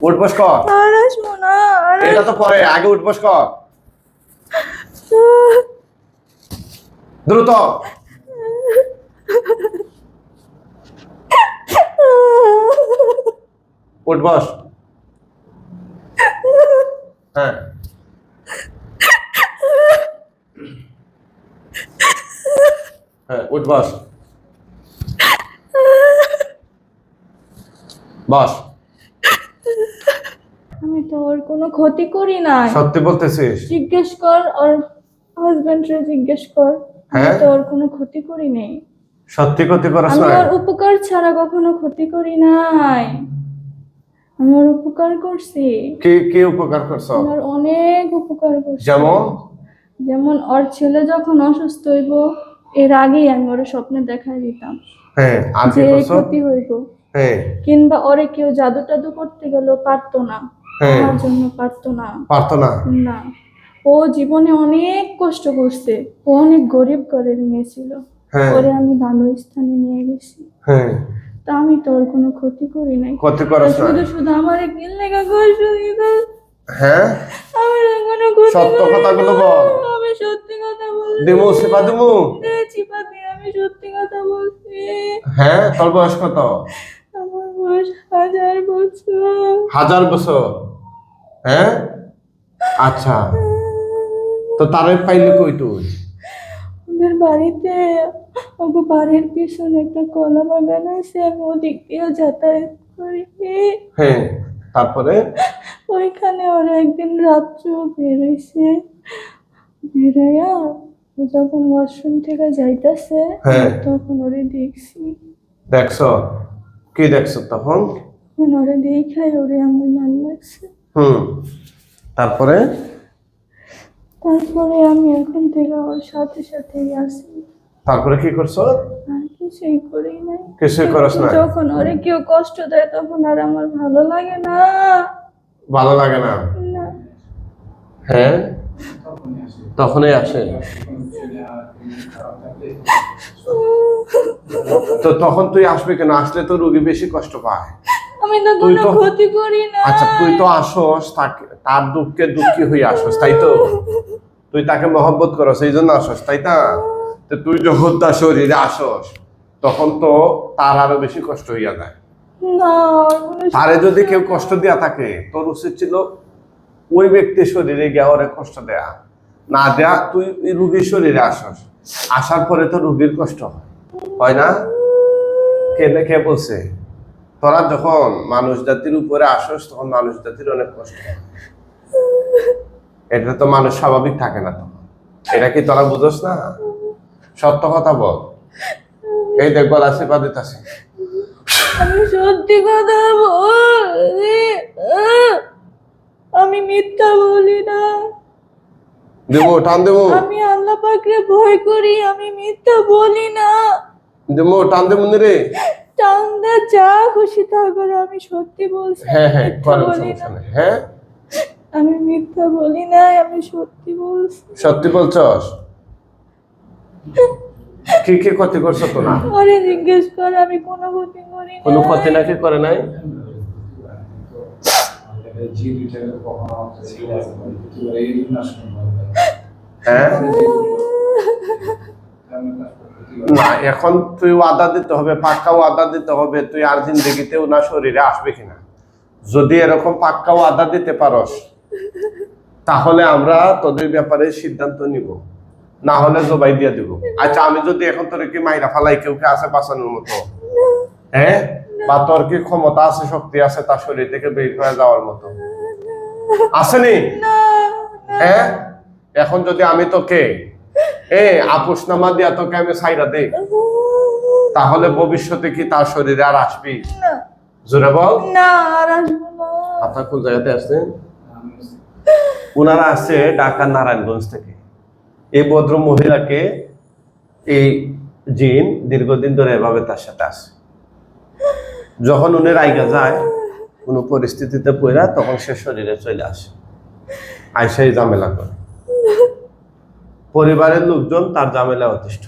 উঠবস কর। আর আসব না এটা তো পরে আগে উঠবস কর। দ্রুত। উঠবস হ্যাঁ। হ্যাঁ উঠবস বস। আমি তো ওর কোনো ক্ষতি করি না সত্যি বলতেছিস? জিজ্ঞেস কর ওর হাজবেন্ডরে জিজ্ঞেস কর। আমি হ্যাঁ? তো ওর কোনো ক্ষতি করি নাই। সত্যি ক্ষতি করাস আমি না ওর উপকার ছাড়া কখনো ক্ষতি করি নাই। আমি ওর উপকার করছি। কি কি উপকার করছ? আমি ওর অনেক উপকার করছি। যেমন? যেমন ওর ছেলে যখন অসুস্থ হইব এর আগেই আমি ওর স্বপ্নে দেখাই দিতাম হ্যাঁ আর যে ক্ষতি হইব। হ্যাঁ। কিংবা ওরে কেউ জাদু টাদু করতে গেলেও পারতো না। আমার জন্য পারতো না। পারতো না। না। ও জীবনে অনেক কষ্ট করছে। ও অনেক গরিব ঘরের মেয়ে ছিল। হ্যাঁ। আমি ভালো স্থানে নিয়ে গেছি। হ্যাঁ। তা আমি তো ওর কোনো ক্ষতি করি নাই। ক্ষতি শুধু শুধু আমার একদিন লেখা কষ্ট হ্যাঁ? আমার কোনো ক্ষতি সত্য করি কথাগুলো বল। আমি সত্যি কথা বলছি। দিমু সেবা চিপাতে আমি সত্যি কথা বলছি। হ্যাঁ তোর বয়স কত? আমার বয়স হাজার বছর। হাজার বছর? হ্যাঁ? আচ্ছা। তো তারে পাইলি কই তুই? ওদের বাড়িতে ওগো বাড়ির পিছনে একটা কলা বাগান আছে আমি ওদিক দিয়ে যাতায়াত করি। হ্যাঁ তারপরে? ওইখানে ওরা একদিন রাত্র বেরোইছে। বেরোয়া যখন ওয়াশরুম থেকে যাইতাছে হ্যাঁ। তখন ওরে দেখছি। দেখছ? কি দেখছ তখন? তখন ওরে দেখাই ওরে আমার ভালো লাগছে হুম। তারপরে? তারপরে আমি এখন থেকে ওর সাথে সাথে আসি তারপরে কি করছ? কিছুই করি নাই। কিছুই করস না যখন ওরে কেউ কষ্ট দেয় তখন আর আমার ভালো লাগে না। ভালো লাগে না। হ্যাঁ? তখনই আসে। তো তখন তুই আসবে কেন? আসলে তো রুগী বেশি কষ্ট পায়। আমি তো কোনো ক্ষতি করি না আচ্ছা তুই তো আসস তাকে তার দুঃখে দুঃখী হয়ে আসস তাই তো? তুই তাকে মহব্বত করস এই জন্য আসস তাই না? তো তুই যখন তার শরীরে আসস তখন তো তার আরও বেশি কষ্ট হইয়া যায়। তারে যদি কেউ কষ্ট দেয়া থাকে তোর উচিত ছিল ওই ব্যক্তির শরীরে গিয়া ওরে কষ্ট দেয়া। না দেয়া তুই রুগীর শরীরে আসস। আসার পরে তো রুগীর কষ্ট হয়। হয় না? কে না কে বলছে? তোরা যখন মানুষ জাতির উপরে আসস তখন মানুষ জাতির অনেক কষ্ট হয়। এটা তো মানুষ স্বাভাবিক থাকে না তখন। এটা কি তোরা বুঝোস না? সত্য কথা বল। এই দেখ গলা চেপা দিতেছে। আমি সত্যি কথা বলি আমি মিথ্যা বলি না। দেবো টান দেবো। আমি আল্লাহ পাকরে ভয় করি আমি মিথ্যা বলি না। দেবো টান নি রে। যা খুশি তা করো আমি সত্যি বলছি হ্যাঁ হ্যাঁ করেন সমস্যা নেই হ্যাঁ? আমি মিথ্যা বলি না আমি সত্যি বলছি। সত্যি বলছস? কি কি ক্ষতি করছ তোরা? আরে জিজ্ঞেস করে আমি কোনো ক্ষতি করি না কোনো ক্ষতি নাকি করে নাই? হ্যাঁ? না এখন তুই ওয়াদা দিতে হবে পাক্কা ওয়াদা দিতে হবে তুই আর জিন্দগিতেও না শরীরে আসবে কিনা। যদি এরকম পাক্কা ওয়াদা দিতে পারস তাহলে আমরা তোদের ব্যাপারে সিদ্ধান্ত নিব। না হলে জবাই দিয়ে দিব। আচ্ছা আমি যদি এখন তোর কি মাইরা ফালাই কেউ কে আছে বাঁচানোর মতো? হ্যাঁ বা তোর কি ক্ষমতা আছে শক্তি আছে তার শরীর থেকে বের হয়ে যাওয়ার মতো? আসেনি? হ্যাঁ এখন যদি আমি তোকে এ আপোষ নামা দিয়া তোকে আমি সাইরা দেই। তাহলে ভবিষ্যতে কি তার শরীরে আর আসবি? জোরে বল। না আর আসব না। আপনার কোন জায়গাতে আসছেন ওনারা আসছে ঢাকা নারায়ণগঞ্জ থেকে। এই ভদ্র মহিলাকে এই জিন দীর্ঘদিন ধরে এভাবে তার সাথে আসে যখন উনি রাইগা যায় কোনো পরিস্থিতিতে পড়া তখন সে শরীরে চলে আসে। আইসাই ঝামেলা করে। পরিবারের লোকজন তার ঝামেলা অতিষ্ঠ।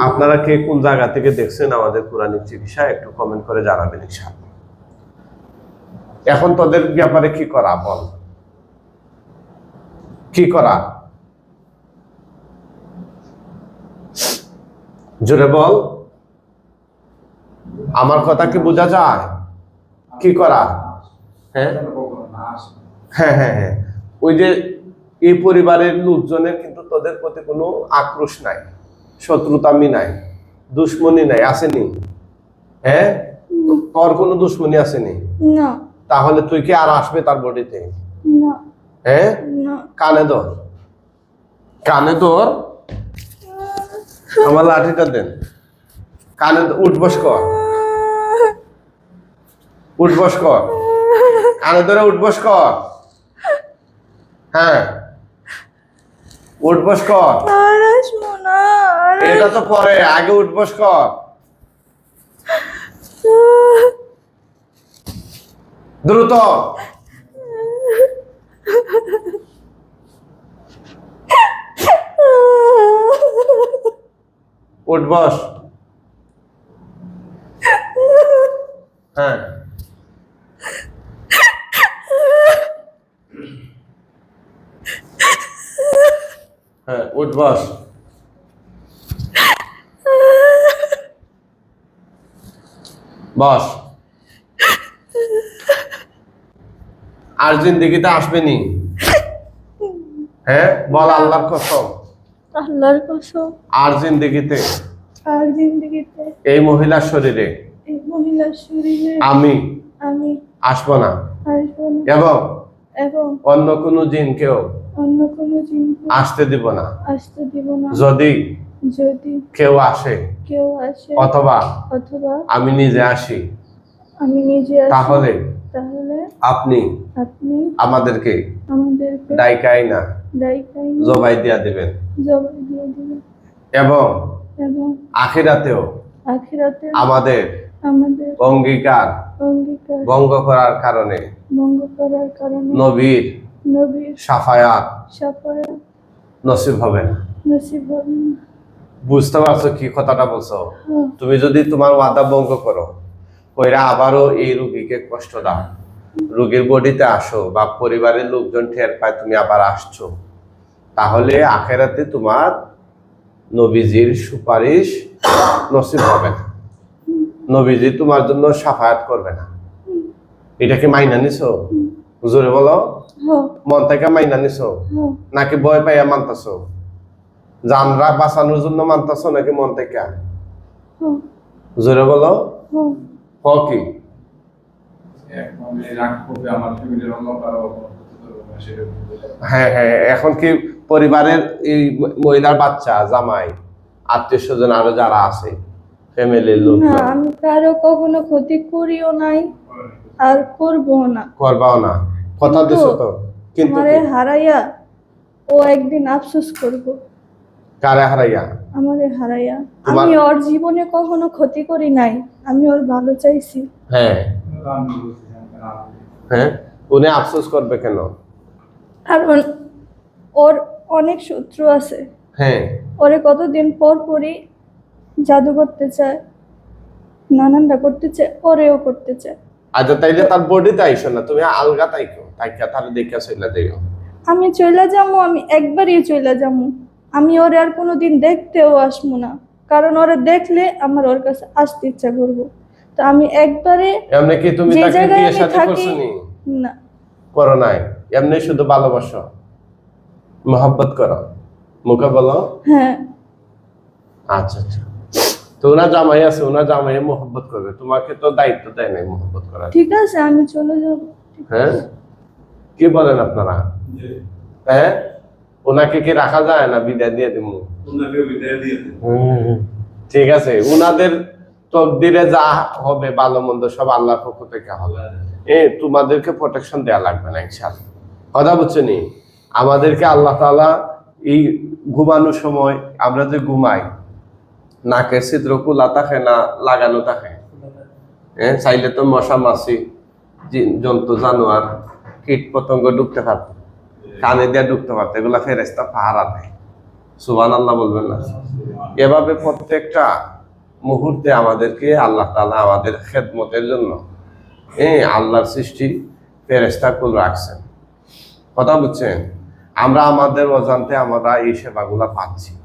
আপনারা কে কোন জায়গা থেকে দেখছেন আমাদের কোরআনিক চিকিৎসা একটু কমেন্ট করে জানাবেন এখন তোদের ব্যাপারে কি করা বল? কি করা? জোরে বল। আমার কথা কি বোঝা যায়? কি করা? হ্যাঁ। হ্যাঁ হ্যাঁ হ্যাঁ। ওই যে এই পরিবারের লোকজনের কিন্তু তোদের প্রতি কোনো আক্রোশ নাই শত্রুতামি নাই দুশ্মনী নাই আসেনি। হ্যাঁ? তোর কোনো দুশ্মনী আসেনি? না। তাহলে তুই কি আর আসবে তার বডিতে? না। হ্যাঁ? কানে ধর। কানে ধর। আমার লাঠিটা দেন। কানে উঠবস কর। উঠবস কর। কানে ধরে উঠবস কর। হ্যাঁ? উঠবস কর। আর আসব না এটা তো পরে আগে উঠবস কর। দ্রুত। উঠবস উঠবস বস। আর জিন্দিগিতে আসবেনি। হ্যাঁ বল আল্লাহর কসম। আল্লাহর কসম। আর জিন্দিগিতে আর জিন্দগিতে এই মহিলার শরীরে। এই মহিলার শরীরে। আমি। আমি। আসব না। আসব না। এবং এবং অন্য কোনো জিনকেও। অন্য কোনো জিনিস আসতে দিব না। আসতে দিব না। যদি যদি কেউ আসে কেউ আসে অথবা অথবা আমি নিজে আসি আমি নিজে আসি তাহলে তাহলে আপনি আপনি আমাদেরকে আমাদেরকে ডাইকাই না দায়িত্ব জবাই দিয়া দিবেন। জবাই দিয়ে দিবেন। এবং এবং আখিরাতেও আখিরাতে আমাদের আমাদের অঙ্গীকার অঙ্গীকার ভঙ্গ করার কারণে ভঙ্গ করার কারণে নবীর সাফায়াত। নসিব হবে না। নসিব হবে না। বুঝতে পারছ কি কথাটা বলছো? হ্যাঁ, তুমি যদি তোমার ওয়াদা ভঙ্গ করো কইরা আবারও এই রুগীকে কষ্ট দাও। রুগীর বডিতে আসো বা পরিবারের লোকজন ঠের পায় তুমি আবার আসছো। তাহলে আখেরাতে তোমার নবীজির সুপারিশ নসিব হবে না। নবীজি তোমার জন্য সাফায়াত করবে না। এটা কি মাইনা নিছো? জোরে বলো। মন থেকে মাইনা নিছো? নাকি ভয় পাইয়া মানতাছো? জানরা বাঁচানোর জন্য মানতাছো নাকি মন থেকে? হ্যাঁ, জোরে বলো। হ্যাঁ। হ কি? হ্যাঁ হ্যাঁ এখন কি পরিবারের এই মহিলার বাচ্চা জামাই আত্মীয় স্বজন আরও যারা আছে ফ্যামিলির লোক না আমি কারও কখনো ক্ষতি করিও নাই আর করব না। করবাও না। কথা দিছো তো? কিন্তু আমারে হারাইয়া ও একদিন আফসোস করব। কারে হারাইয়া? আমারে হারাইয়া। আমি ওর জীবনে কখনো ক্ষতি করি নাই। আমি ওর ভালো চাইছি। হ্যাঁ। হ্যাঁ? উনি আফসোস করবে কেন? কারণ ওর অনেক শত্রু আছে। হ্যাঁ। ওরে কতদিন পর পরই জাদু করতে চায় নানানটা করতে চায় ওরেও করতে চায়। আচ্ছা তাইলে তার বডিতে আইসো না তুমি আলগা তাইকো। তাইকা তাহলে দেখে চলে যাইও। আমি চলে যাব আমি একবারই চলে যাব আমি ওরে আর কোনোদিন দেখতেও আসব না কারণ ওরে দেখলে আমার ওর কাছে আসতে ইচ্ছা করব। তো আমি একবারে এমনি কি তুমি যে তাকে জায়গায় বিয়ে আমি থাকি না। করো নাই। এমনি শুধু ভালোবাসো। মহব্বত করো। মুখে বলো। হ্যাঁ। আচ্ছা আচ্ছা। তো ওনার জামাই আছে ওনার জামাই মোহব্বত করবে। তোমাকে তো দায়িত্ব দেয় নাই মোহব্বত করার। ঠিক আছে আমি চলে যাব। হ্যাঁ? কি বলেন আপনারা? হ্যাঁ? ওনাকে কি রাখা যায় না বিদায় দিয়ে দিব? ঠিক আছে। উনাদের তকদিরে যা হবে ভালো মন্দ সব আল্লাহর পক্ষ থেকে হবে। এ তোমাদেরকে প্রোটেকশন দেওয়া লাগবে না ইনশাআল্লাহ। কথা বুঝছ নি? আমাদেরকে আল্লাহ তাআলা এই ঘুমানোর সময় আমরা যে ঘুমাই নাকের ছিদ্র খোলা থাকে না লাগানো থাকে? হ্যাঁ চাইলে তো মশা মাছি জন্তু জানোয়ার কীট পতঙ্গ ঢুকতে পারত। কানে দিয়ে ঢুকতে পারত। এগুলা ফেরেস্তা পাহারা দেয়। সুবান আল্লাহ বলবেন না। এভাবে প্রত্যেকটা মুহূর্তে আমাদেরকে আল্লাহ তাআলা আমাদের খেদমতের জন্য হ্যাঁ আল্লাহর সৃষ্টি ফেরেস্তা কুল রাখছেন। কথা বুঝছেন? আমরা আমাদের অজান্তে আমরা এই সেবাগুলো পাচ্ছি।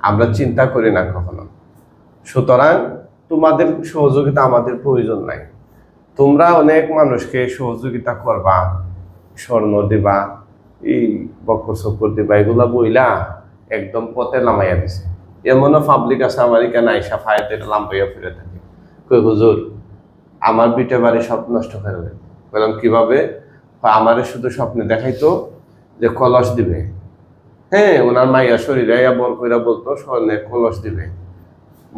আমরা চিন্তা করি না কখনো। সুতরাং তোমাদের সহযোগিতা আমাদের প্রয়োজন নাই। তোমরা অনেক মানুষকে সহযোগিতা করবা, স্বর্ণ দিবা, এই বকর চকর দিবা, এগুলা বইলা একদম পথে নামাইয়া দিছে। এমনও পাবলিক আছে আমার এখানে আইসা ফায়াতে লাম্পাইয়া ফিরে থাকে। কই হুজুর, আমার বিটে বাড়ি সব নষ্ট করে দেবে বললাম, কীভাবে? আমার শুধু স্বপ্নে দেখাইতো যে কলস দিবে। হ্যাঁ ওনার মাইয়া শরীরে বর কইরা বলতো স্বর্ণের কলস দিবে,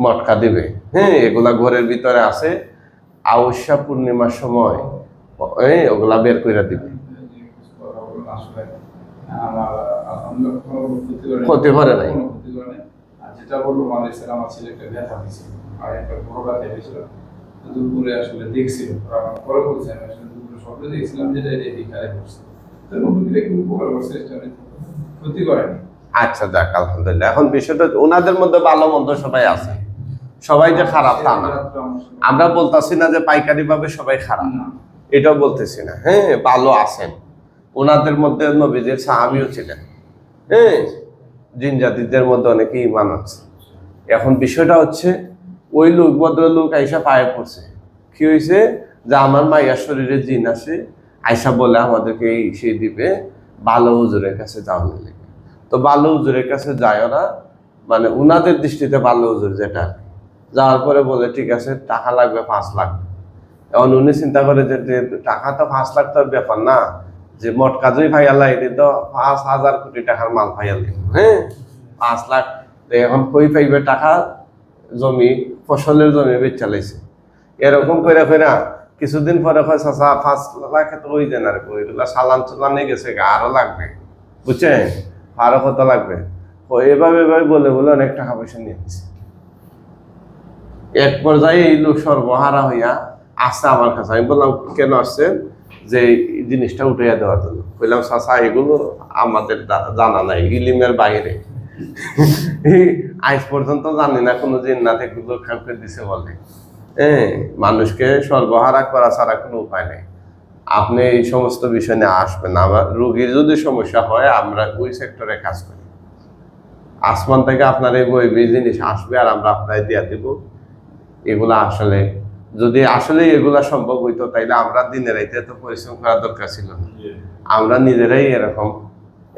মটকা দিবে। হ্যাঁ এগুলা ঘরের ভিতরে আছে আউসা পূর্ণিমার সময় ওগুলা বের কইরা দিবে। আসলে আমার কোনো ক্ষতি করে করে নাই। করে যেটা বলল স্যার আমার ছেলে একটা ব্যথা হয়েছিল আর একটা বড় ব্যথা হয়েছিল দুপুরে আসলে দেখছিল পরে বলছে আমি আসলে দুপুরে স্বপ্নে দেখছিলাম যেটা এটা এদিকে করছে। তো নবীকে খুব উপকার করছে এটা ক্ষতি করেনি। আচ্ছা দেখ আলহামদুলিল্লাহ। এখন বিষয়টা ওনাদের মধ্যে ভালো মন্দ সবাই আছে। সবাই যে খারাপ তা না। আমরা বলতাছি না যে পাইকারি ভাবে সবাই খারাপ। এটাও বলতেছি না। হ্যাঁ ভালো আছেন। ওনাদের মধ্যে নবীদের সাহাবিও ছিলেন। হ্যাঁ জিন জাতিদের মধ্যে অনেকে ইমান আছে এখন বিষয়টা হচ্ছে ওই লোক ভদ্রলোক আইসা পায়ে পড়ছে। কি হয়েছে যে আমার মাইয়ার শরীরে জিন আছে আইসা বলে আমাদেরকে এই সে দিবে ভালো হুজুরের কাছে যাওয়া লেগে। তো ভালো হুজুরের কাছে যায় ওরা মানে উনাদের দৃষ্টিতে ভালো হুজুর যেটা আর। যাওয়ার পরে বলে ঠিক আছে টাকা লাগবে পাঁচ লাখ। এখন উনি চিন্তা করে যে টাকা তো পাঁচ লাখ তো ব্যাপার না যে মোট কাজই ভাইয়ালা এটি তো পাঁচ হাজার কোটি টাকার মাল ভাইয়ালি হ্যাঁ পাঁচ লাখ। এখন কই পাইবে টাকা? জমি ফসলের জমি বেচ চালাইছে এরকম করে ফেরা কিছুদিন পরে কয় পাঁচ লাখ তো ওই দেন আর ওইগুলা সালান চালানে গেছে গা, আরও লাগবে। বুঝছেন? আরও কত লাগবে? ও এভাবে এভাবে বলে বলে অনেক টাকা পয়সা নিয়ে নিচ্ছে এক পর্যায়ে এই লোক সর্বহারা হইয়া আসছে আমার কাছে। আমি বললাম, কেন আসছেন? যে জিনিসটা উঠাইয়া দেওয়ার জন্য। বললাম চাচা, এগুলো আমাদের জানা নাই, ইলিমের বাইরে আজ পর্যন্ত জানি না, কোনো জিন্নাত এগুলো কাউকে দিছে বলে। হ্যাঁ মানুষকে সর্বহারা করা ছাড়া কোনো উপায় নেই। আপনি এই সমস্ত বিষয় নিয়ে আসবেন। আমার রুগীর যদি সমস্যা হয়, আমরা ওই সেক্টরে কাজ করি। আসমান থেকে আপনার এই বই জিনিস আসবে আর আমরা আপনার দিয়া দিব। এগুলা আসলে যদি আসলে এগুলা সম্ভব হইতো তাইলে আমরা দিনের রাইতে এত পরিশ্রম করার দরকার ছিল না। আমরা নিজেরাই এরকম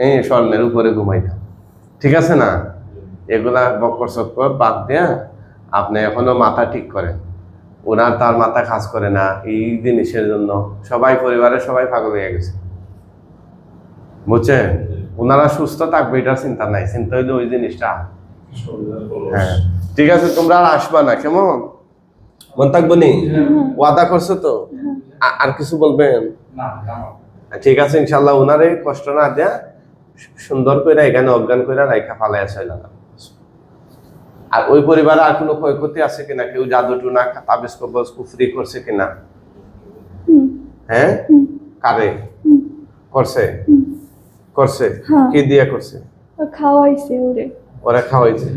এই স্বর্ণের উপরে ঘুমাইতাম। ঠিক আছে না? এগুলা বকর চক্কর বাদ দিয়া আপনি এখনও মাথা ঠিক করেন। ওনার তার মাথা কাজ করে না এই জিনিসের জন্য সবাই পরিবারের সবাই পাগল হয়ে গেছে। বুঝছেন? ওনারা সুস্থ থাকবে এটার চিন্তা নাই। চিন্তা হইলে ওই জিনিসটা হ্যাঁ। ঠিক আছে তোমরা আর আসবা না কেমন? মন থাকব নি? ওয়াদা করছ তো? আর কিছু বলবেন? ঠিক আছে ইনশাল্লাহ ওনারে কষ্ট না দেয়া সুন্দর করে এখানে অজ্ঞান করে রাইখা ফালাই আছে আর ওই পরিবারে আর কোনো ক্ষয়ক্ষতি আছে কিনা? কেউ জাদু টুনা তাবিজ কবজ কুফরি করছে কিনা? হ্যাঁ? কারে? করছে? করছে? হ্যাঁ। কি দিয়ে করছে? খাওয়াইছে ওরে। ওরা খাওয়াইছে।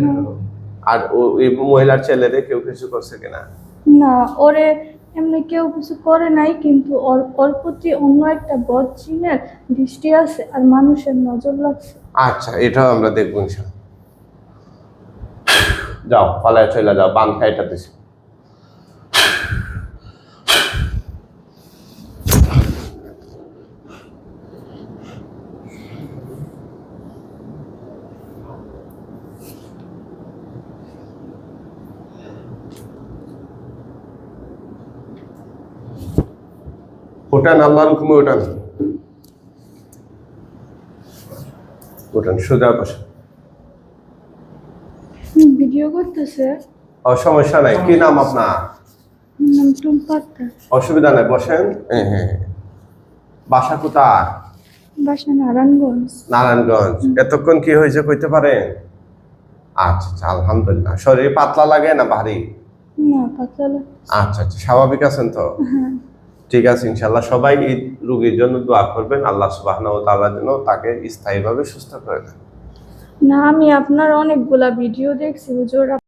আর ওই মহিলার ছেলেরে কেউ কিছু করছে কিনা? না, ওরে এমনি কেউ কিছু করে নাই, কিন্তু ওর ওর প্রতি অন্য একটা বদ চিনের দৃষ্টি আছে আর মানুষের নজর লাগছে। আচ্ছা এটাও আমরা দেখব ইনশাল্লাহ। যাও, পালায় চলে যাও, বান খাইটা দিছি। ওটান আল্লাহর হুকুমে ওটান ওটান সোজা বসে ভিডিও করতেছে। সমস্যা নাই। কি নাম আপনার? অসুবিধা নাই বসেন। হ্যাঁ হ্যাঁ বাসা কোথায়? বাসা নারায়ণগঞ্জ। নারায়ণগঞ্জ। এতক্ষণ কি হয়েছে কইতে পারেন? আচ্ছা আচ্ছা আলহামদুলিল্লাহ। শরীর পাতলা লাগে না ভারী? না পাতলা আচ্ছা আচ্ছা স্বাভাবিক আছেন তো? হ্যাঁ। ঠিক আছে ইনশাল্লাহ সবাই এই রোগীর জন্য দোয়া করবেন, আল্লাহ সুবাহ যেন তাকে স্থায়ীভাবে সুস্থ করে না, আমি আপনার অনেকগুলা ভিডিও দেখছি, হুজুর